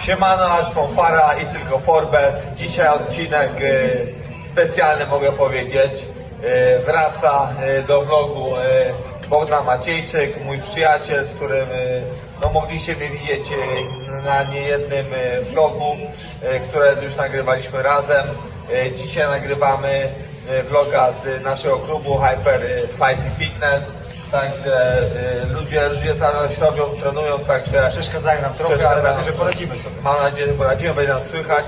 Siemano, aż Fara i tylko Forbet. Dzisiaj odcinek e, specjalny mogę powiedzieć. E, wraca e, do vlogu Bogdan Maciejczyk, mój przyjaciel, z którym no, mogliście mnie widzieć na niejednym vlogu, które już nagrywaliśmy razem. Dzisiaj nagrywamy vloga z naszego klubu Hyper Fight Fitness. Także e, ludzie, ludzie zaraz robią, trenują, także Przeszkadzają nam trochę, ale myślę, że poradzimy sobie. Mam nadzieję, że poradzimy, będzie nas słychać.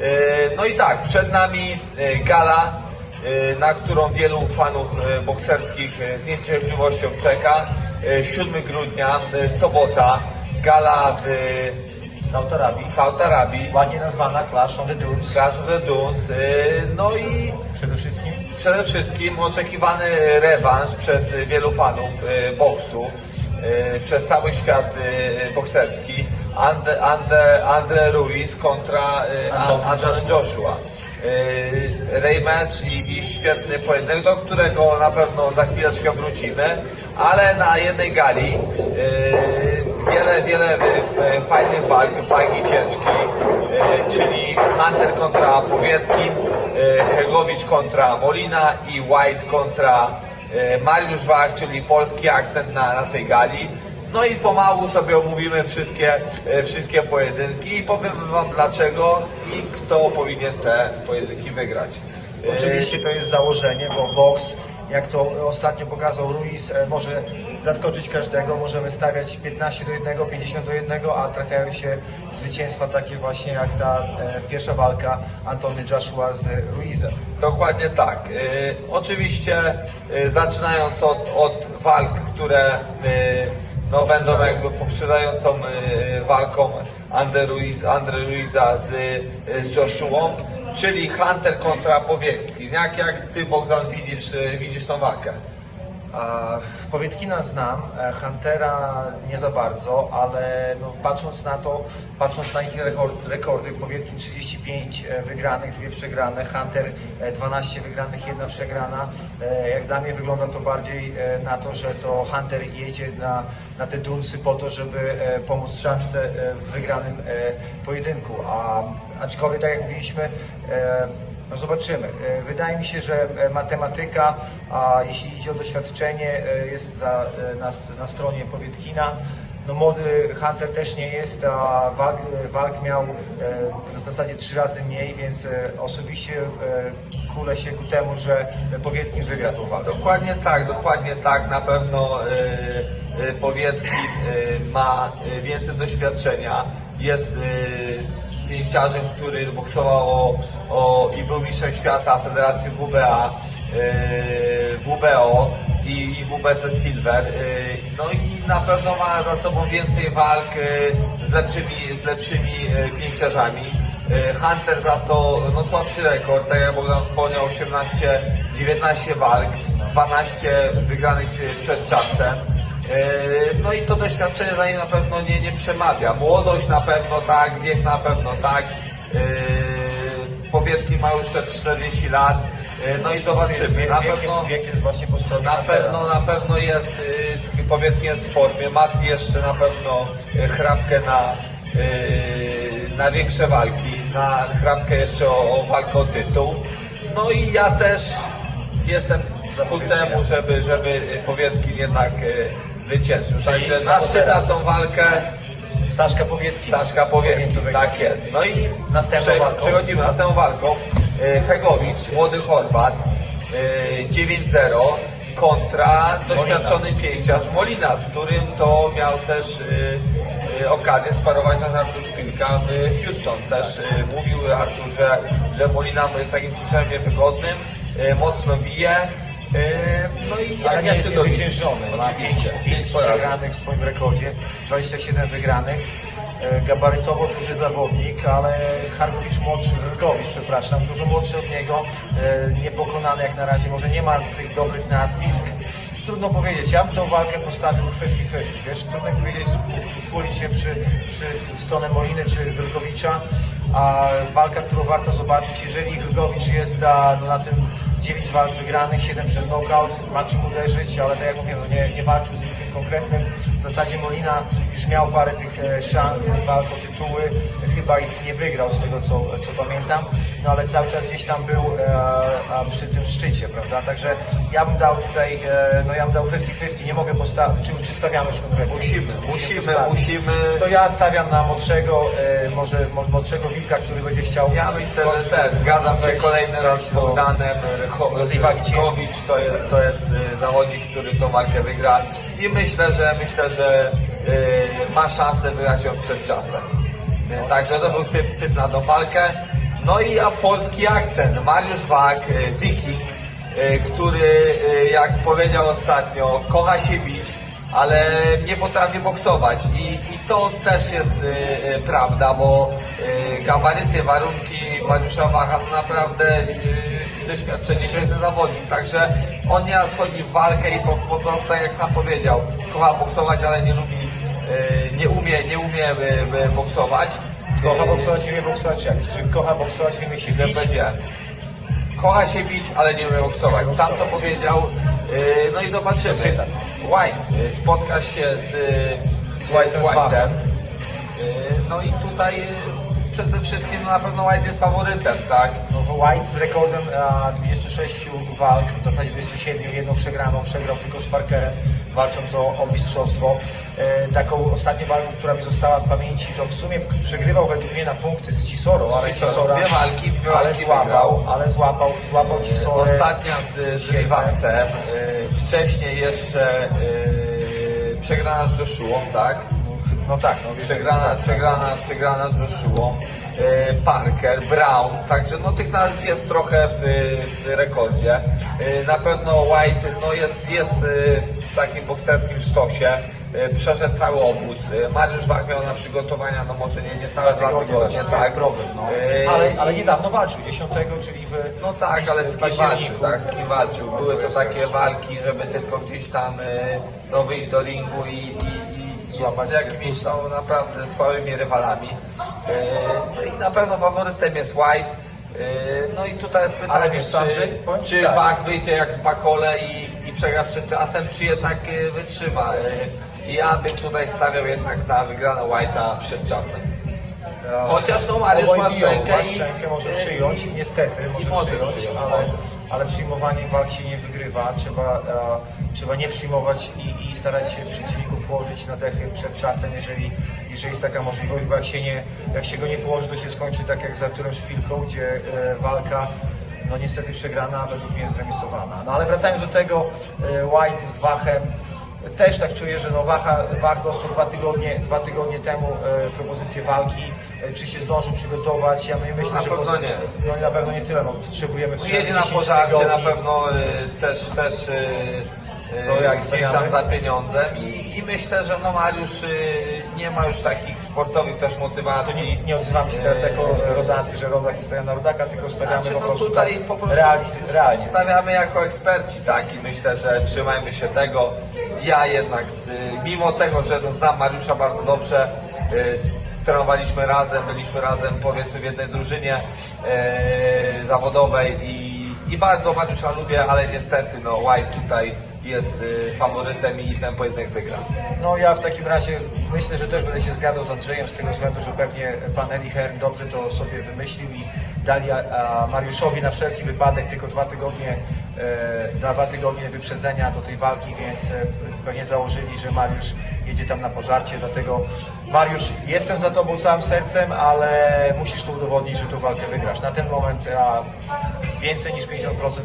E, No i tak, przed nami e, gala, e, na którą wielu fanów e, bokserskich e, z niecierpliwością czeka. E, 7 grudnia, e, sobota, gala w Z Autorabii. Saudi Arabii, Ładnie nazwana Clash on the Dunes. Clash of the Dunes. e, No i Przede wszystkim Przede wszystkim oczekiwany rewanż przez wielu fanów e, boksu, e, przez cały świat bokserski. Ande, Ande, Andre Ruiz kontra e, Anthony Joshua. Rematch i, i świetny pojedynek, do którego na pewno za chwileczkę wrócimy, ale na jednej gali wiele, wiele e, f- fajnych walk, wagi ciężkiej, e, czyli Hunter kontra Powietkin, e, Hegowicz kontra Molina i White kontra e, Mariusz Wach, czyli polski akcent na, na tej gali. No i pomału sobie omówimy wszystkie, e, wszystkie pojedynki i powiem Wam dlaczego i kto powinien te pojedynki wygrać. E, Oczywiście to jest założenie, bo boks, jak to ostatnio pokazał Ruiz, e, może zaskoczyć każdego. Możemy stawiać 15 do 1, 50 do 1, a trafiają się zwycięstwa takie właśnie jak ta e, pierwsza walka Antony Joshua z Ruizem. Dokładnie tak. Y, oczywiście zaczynając od, od walk, które no, będą jakby poprzedzającą walką Andre, Ruiz, Andre Ruiza z, z czyli Hunter kontra Powietkin. Jak, jak ty Bogdan widzisz, widzisz tą walkę? Powietkina znam, e, Huntera nie za bardzo, ale no, patrząc na to, patrząc na ich rekord- rekordy, Powietkin 35 e, wygranych, dwie przegrane, Hunter e, 12 wygranych, jedna przegrana. E, Jak dla mnie wygląda to bardziej e, na to, że to Hunter jedzie na, na te dunsy po to, żeby e, pomóc Trzasce e, w wygranym e, pojedynku. A aczkolwiek, tak jak mówiliśmy, e, no zobaczymy. E, Wydaje mi się, że e, matematyka, a jeśli idzie o doświadczenie, e, jest za, na, na stronie Powietkina. No młody Hunter też nie jest, a walk, walk miał w zasadzie trzy razy mniej, więc osobiście e, kulę się ku temu, że Powietkin wygra tą walkę. Dokładnie tak, dokładnie tak. Na pewno Powietkin ma więcej doświadczenia. Jest pięściarzem, który boksował o, o, i był mistrzem świata Federacji WBA, y, WBO i, i WBC Silver. Y, no i na pewno ma za sobą więcej walk y, z lepszymi, z lepszymi y, pięściarzami. E, Hunter za to no, słabszy rekord, tak jak Bogdan wspomniał, 18, 19 walk, 12 wygranych e, przed czasem. E, No i to doświadczenie za nim na pewno nie, nie przemawia. Młodość na pewno tak, wiek na pewno tak. E, Powietki ma już te 40 lat. E, No i zobaczymy. Na pewno, wiek jest właśnie po stronie na pewno, na pewno jest, y, Powietki jest w formie. Mat jeszcze na pewno chrapkę na, na większe walki, na chrapkę jeszcze o, o walkę o tytuł. No i ja też jestem ku temu, żeby, żeby Powietkin jednak zwyciężył. Także następna na tą walkę Saszka Powietkin. Saszka wygrać. tak jest. No i Następną prze- walką. przechodzimy następną walką. E, Hegowicz, młody Chorwat, e, 9-0 kontra doświadczony pięściarz Molina, z którym to miał też e, okazję sparować na Artur Szpilka w Houston. Też e, mówił Artur, że, że Molina jest takim piłkarzem niewygodnym, mocno bije. E, No i Ale jak, nie jest niezwyciężony. Ma 5, Oczywiście, pięć porażek. przegranych w swoim rekordzie, 27 wygranych. E, Gabarytowo duży zawodnik, ale Harkowicz młodszy, Rydowicz, przepraszam, dużo młodszy od niego, e, niepokonany jak na razie, może nie ma tych dobrych nazwisk. Trudno powiedzieć, ja bym tą walkę postawił 50-50, wiesz, trudno powiedzieć, uchwolić się przy, przy stronę Moliny czy Grygowicza, a walka, którą warto zobaczyć, jeżeli Grygowicz jest a, no, na tym 9 walk wygranych, 7 przez knockout, ma czym uderzyć, ale tak jak mówię, no, nie, nie walczył z nikim konkretnym. W zasadzie Molina już miał parę tych e, szans walk o tytuły, chyba ich nie wygrał z tego co, co pamiętam, no ale cały czas gdzieś tam był e, przy tym szczycie, prawda? Także ja bym dał tutaj, e, no ja bym dał 50-50, nie mogę postawić, czy, czy stawiamy już konkretnie? Musimy, musimy, musimy. To ja stawiam na młodszego, e, może, może młodszego wilka, który będzie chciał. Ja myślę, że też zgadzam się kolejny raz z Bogdanem Rychowicz to jest, to jest y, zawodnik, który tą walkę wygra i myślę, że myślę, że y, ma szansę wygrać ją przed czasem. Y, Także to był typ, typ na tą walkę. No i a polski akcent. Mariusz Wag, Viking, y, który jak powiedział ostatnio, kocha się bić, ale nie potrafi boksować i, i to też jest y, prawda, bo y, gabaryty, warunki Mariusza Wacha to naprawdę y, doświadczenie świetny zawodnik, także on nieraz wchodzi w walkę i po, po prostu tak jak sam powiedział, kocha boksować, ale nie lubi, y, nie umie, nie umie y, y, boksować. Kocha Y, boksować, wie boksować jak? Czy kocha boksować, nie umie się bić? powiedziałem. Kocha się bić, ale nie umie boksować. Sam to powiedział. Yy, No i zobaczymy. Cytat. White yy, spotka się z, yy, z White'em, z Wachem. Yy, No i tutaj yy, przede wszystkim no na pewno White jest faworytem, tak? No, White z rekordem a, 26 walk, w zasadzie 27, jedną przegraną, przegrał tylko z Parkerem, walcząc o, o mistrzostwo. E, taką ostatnią walką, która mi została w pamięci, to w sumie przegrywał według mnie na punkty z Cisoro, ale. Cisora, Dwie walki, dwie ale walki złapał, wygrał. ale złapał, złapał Cisorę. Ostatnia z, z Rivasem. Yy, Wcześniej jeszcze yy, przegrana z Joshuą, tak? No tak, no Przegrana, tak, przegrana, przegrana z Joshuą, e, Parker, Brown, także no tych nazwisk jest trochę w, w rekordzie. E, Na pewno White no jest, jest e, w takim bokserskim sztosie, e, przeszedł cały obóz. Mariusz Wach miał na przygotowania, no może nie, nie całe dwa tygodnie, to jest tak. problem, no. Ale, ale niedawno walczył, 10, czyli w no tak, ale z kim walczył, tak, z kim walczył. Były to takie walki, żeby tylko gdzieś tam no, wyjść do ringu i, i, i Złapać z jakimiś są naprawdę słabymi rywalami. E, No i na pewno faworytem jest White. E, No i tutaj jest pytanie, Ale wiesz co, Andrzej? czy, czy tak. Wach wyjdzie jak z Bakole i, i przegra przed czasem, czy jednak e, wytrzyma. Ja bym tutaj stawiał jednak na wygraną White'a przed czasem. Chociaż no Mariusz ma szczękę ma szczękę, może przyjąć, niestety może, może przyjąć, ale, ale przyjmowaniem walk się nie wygrywa, trzeba, trzeba nie przyjmować i, i starać się przeciwników położyć na dechy przed czasem, jeżeli, jeżeli jest taka możliwość, bo jak się, nie, jak się go nie położy, to się skończy tak jak z Arturem Szpilką, gdzie e, walka no niestety przegrana, według mnie zremisowana. No ale wracając do tego, e, White z Wachem, też tak czuję, że no Wacha, Wach dostał dwa tygodnie, dwa tygodnie temu e, propozycję walki. E, czy się zdążył przygotować? Ja my- myślę, Na że pewno poza- nie. No na pewno nie tyle, no potrzebujemy jedzie na 10 pożarcie na pewno y, też, też y, To jak gdzieś tam za pieniądzem i, i myślę, że no Mariusz y, nie ma już takich sportowych też To motywacji. nie, nie odzywam się teraz jako rodacy, że rodak jest stawiany na rodaka, tylko stawiamy Znaczy, po no prostu tutaj tak po prostu realnie. stawiamy jako eksperci, tak, i myślę, że trzymajmy się tego. Ja jednak, z, mimo tego, że no, znam Mariusza bardzo dobrze, z- trenowaliśmy razem, byliśmy razem powiedzmy w jednej drużynie e, zawodowej i, i bardzo Mariusza lubię, ale niestety no White tutaj jest y, faworytem i ten pojedynek wygra. No ja w takim razie myślę, że też będę się zgadzał z Andrzejem z tego względu, że pewnie pan Eddie Hearn dobrze to sobie wymyślił i dali Mariuszowi na wszelki wypadek tylko dwa tygodnie, e, dwa tygodnie wyprzedzenia do tej walki, więc pewnie założyli, że Mariusz jedzie tam na pożarcie, dlatego Mariusz, jestem za tobą całym sercem, ale musisz to udowodnić, że tą walkę wygrasz. Na ten moment a, więcej niż 50%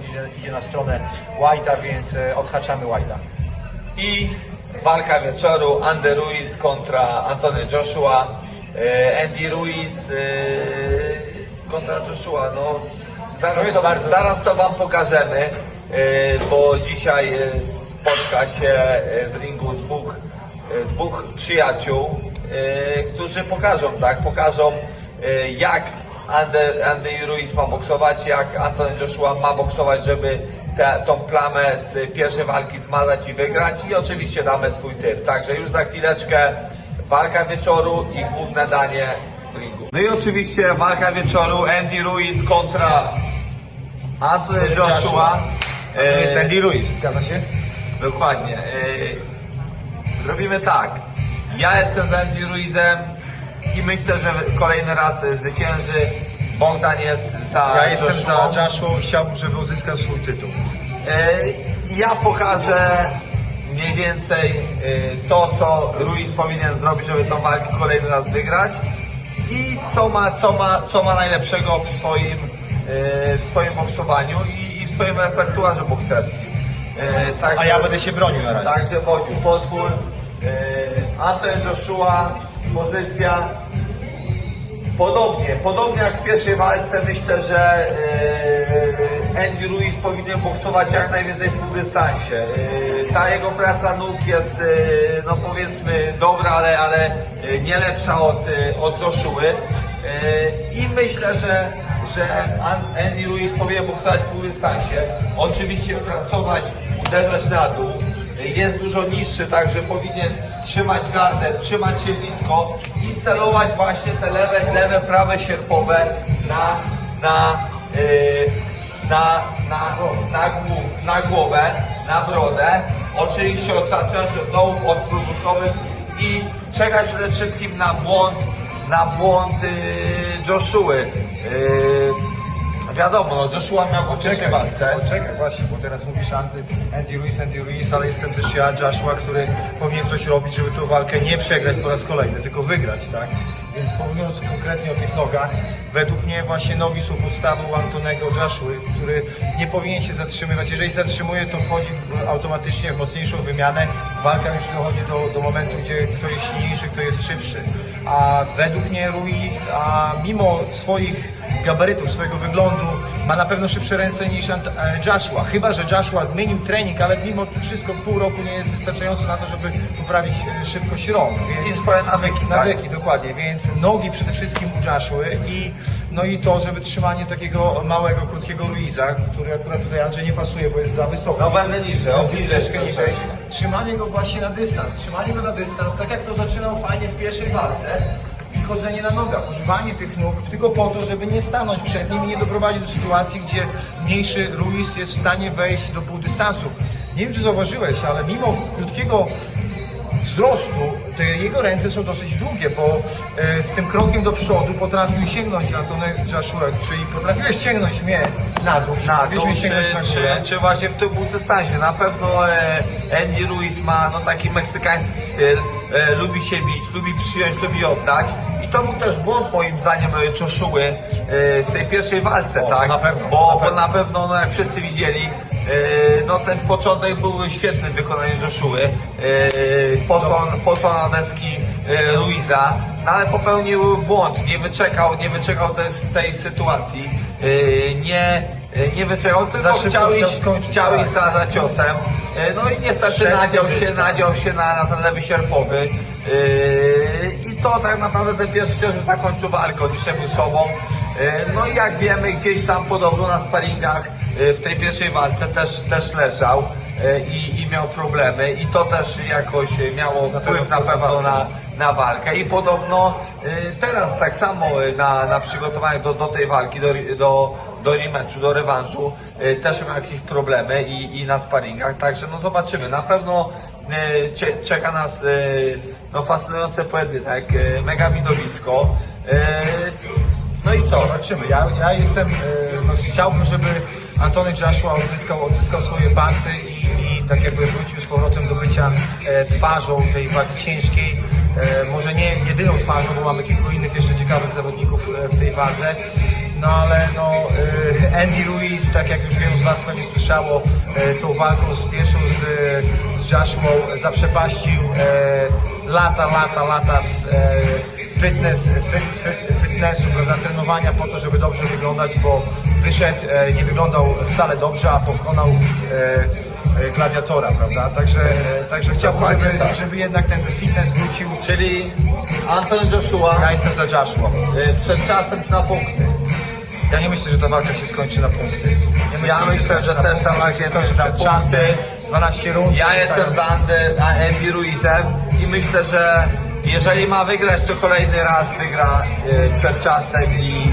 idzie, idzie na stronę White'a, więc e, odhaczamy White'a. I walka wieczoru Andy Ruiz kontra Antony Joshua. E, Andy Ruiz e, kontra Joshua. No, zaraz, to, zaraz to Wam pokażemy, bo dzisiaj spotka się w ringu dwóch, dwóch przyjaciół, którzy pokażą, tak, pokażą jak Andy, Andy Ruiz ma boksować, jak Anthony Joshua ma boksować, żeby tę tą plamę z pierwszej walki zmazać i wygrać i oczywiście damy swój typ. Także już za chwileczkę walka wieczoru i główne danie w ringu. No i oczywiście walka wieczoru Andy Ruiz kontra Anthony Joshua. To jest E, Andy Ruiz, zgadza się? Dokładnie. E, Zrobimy tak. Ja jestem za Andy Ruizem i myślę, że kolejny raz zwycięży. Bogdan jest za Ja jestem Joshua. za Joshua i chciałbym, żeby uzyskał swój tytuł. E, Ja pokażę mniej więcej e, to, co Ruiz powinien zrobić, żeby tą walkę kolejny raz wygrać i co ma, co ma, co ma najlepszego w swoim, e, w swoim boksowaniu i, i w swoim repertuarze bokserskim. Także, A ja będę się bronił na razie. Także Bodziu, pozwól. Anton Joshua, pozycja Podobnie, podobnie jak w pierwszej walce myślę, że e, Andy Ruiz powinien boksować jak najwięcej w półdystansie. E, ta jego praca nóg jest, e, no powiedzmy, dobra, ale, ale nie lepsza od, od Joshua. I myślę, że, że An- Andy Ruiz powinien boksować w półdystansie. Oczywiście pracować, uderzać na dół jest dużo niższy, także powinien trzymać gardę, trzymać się blisko i celować właśnie te lewe, lewe prawe sierpowe na, na, yy, na, na, na, na głowę, na brodę. Oczywiście od zacząć od dołów, od produkowych i czekać przede wszystkim na błąd, na błąd yy, Joshua. Yy, wiadomo, no Joshua miał pierwszej walce. Poczekaj, właśnie, bo teraz mówisz Andy, Andy Ruiz, Andy Ruiz, ale jestem też ja, Joshua, który powinien coś robić, żeby tę walkę nie przegrać po raz kolejny, tylko wygrać, tak? Więc mówiąc konkretnie o tych nogach, według mnie właśnie nogi są podstawą Antonego Joshua, który nie powinien się zatrzymywać. Jeżeli zatrzymuje, to wchodzi automatycznie w mocniejszą wymianę. Walka już dochodzi do, do momentu, gdzie kto jest silniejszy, kto jest szybszy. A według mnie Ruiz, a mimo swoich gabarytów, swojego wyglądu, ma na pewno szybsze ręce niż e, Joshua. Chyba, że Joshua zmienił trening, ale mimo to wszystko pół roku nie jest wystarczająco na to, żeby poprawić e, szybkość rąk. I Więc swoje nawyki, tak? nawyki, dokładnie, więc nogi przede wszystkim u Joshua i no i to, żeby trzymanie takiego małego, krótkiego Ruiza, który akurat tutaj Andrzej nie pasuje, bo jest za wysoko. No będę niżej, troszeczkę niżej. Trzymanie go właśnie na dystans, trzymanie go na dystans, tak jak to zaczynał fajnie w pierwszej walce i chodzenie na nogach, używanie tych nóg tylko po to, żeby nie stanąć przed nim i nie doprowadzić do sytuacji, gdzie mniejszy Ruiz jest w stanie wejść do półdystansu. Nie wiem, czy zauważyłeś, ale mimo krótkiego wzrostu, te jego ręce są dosyć długie, bo e, z tym krokiem do przodu potrafił sięgnąć Antony Joshua, czyli potrafiłeś sięgnąć mnie na dół, Na dół, sięgnąć na czy, czy, czy właśnie w tym dystansie. Na pewno e, Andy Ruiz ma no, taki meksykański styl, e, lubi się bić, lubi przyjąć, lubi oddać. To był też błąd moim zdaniem e, Joshua e, w tej pierwszej walce, O, tak? na pewno, bo, na bo pewno. na pewno, no, jak wszyscy widzieli, e, no ten początek był świetny w wykonaniu Joshua. E, posłał, posłał na deski Ruiza, no, ale popełnił błąd, nie wyczekał, nie wyczekał tej, z tej sytuacji, nie, e, nie wyczekał, tylko szybko chciał chciał iść, skończyć, chciał tak. iść za, za ciosem. E, No i niestety nadział się, nadział się na, na ten lewy sierpowy. I to tak naprawdę ten pierwszy cios zakończył walkę, oni był sobą. Yy, No i jak wiemy, gdzieś tam podobno na sparingach yy, w tej pierwszej walce też, też leżał yy, i, i miał problemy i to też jakoś miało wpływ na pewno na, na walkę i podobno teraz tak samo na, na przygotowaniach do, do tej walki, do, do, do rematchu, do rewanżu też miał jakieś problemy i, i na sparingach, także no zobaczymy. Na pewno czeka nas no, fascynujący pojedynek, mega widowisko. No i co? Zobaczymy. Ja, ja jestem, e, no, chciałbym, żeby Antony Joshua odzyskał, odzyskał swoje pasy i, i tak jakby wrócił z powrotem do bycia e, twarzą tej wagi ciężkiej. E, może nie jedyną twarzą, bo mamy kilku innych jeszcze ciekawych zawodników e, w tej wadze. No ale no, e, Andy Ruiz, tak jak już wielu z Was pewnie słyszało, tą walką z pierwszą z, z Joshua zaprzepaścił e, lata, lata, lata e, fitness, fit, fit, fitnessu, prawda, trenowania po to, żeby dobrze wyglądać, bo wyszedł, e, nie wyglądał wcale dobrze, a pokonał e, e, gladiatora, prawda? Także, także chciałbym, Dokładnie żeby, tak. żeby jednak ten fitness wrócił. Czyli Anton Joshua Ja jestem za Joshua. przed czasem na punkty. Ja nie myślę, że ta walka się skończy na punkty. Nie Ja myślę, że też ta punkty, walka się skończy na na czasy, punkty. 12 rund. Ja jestem za Andy, Andy Ruizem i myślę, że jeżeli ma wygrać, to kolejny raz wygra e, przed czasem i,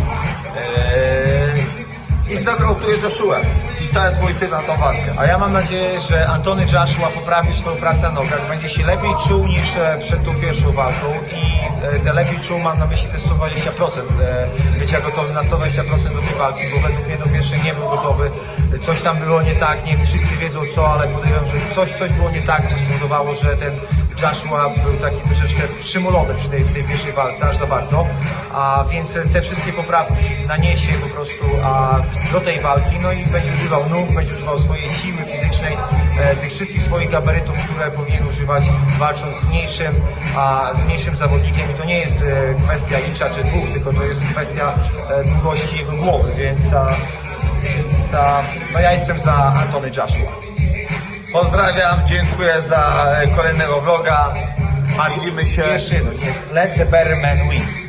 e, i znokautuje Joshua. I to jest mój typ na tą walkę. A ja mam nadzieję, że Antony Joshua poprawi swoją pracę na nogach, będzie się lepiej czuł niż e, przed tą pierwszą walką i e, te lepiej czuł mam na myśli te 120%. E, Bycia gotowy na 120% do tej walki, bo według mnie do pierwszej nie był gotowy. Coś tam było nie tak, nie wszyscy wiedzą co, ale podejrzewam, że coś, coś było nie tak, co spowodowało, że ten Joshua był taki troszeczkę przymulony w tej, w tej pierwszej walce, aż za bardzo. A więc te wszystkie poprawki naniesie po prostu a, do tej walki, no i będzie używał nóg, będzie używał swojej siły fizycznej, e, tych wszystkich swoich gabarytów, które powinien używać walcząc z mniejszym, a, z mniejszym zawodnikiem. I to nie jest e, kwestia licza czy dwóch, tylko to jest kwestia e, długości jego głowy, więc, a, więc a, no ja jestem za Antony Joshua. Pozdrawiam, dziękuję za e, kolejnego vloga. Mariusz, Widzimy się. Jeszcze jedno, niech let the better man win.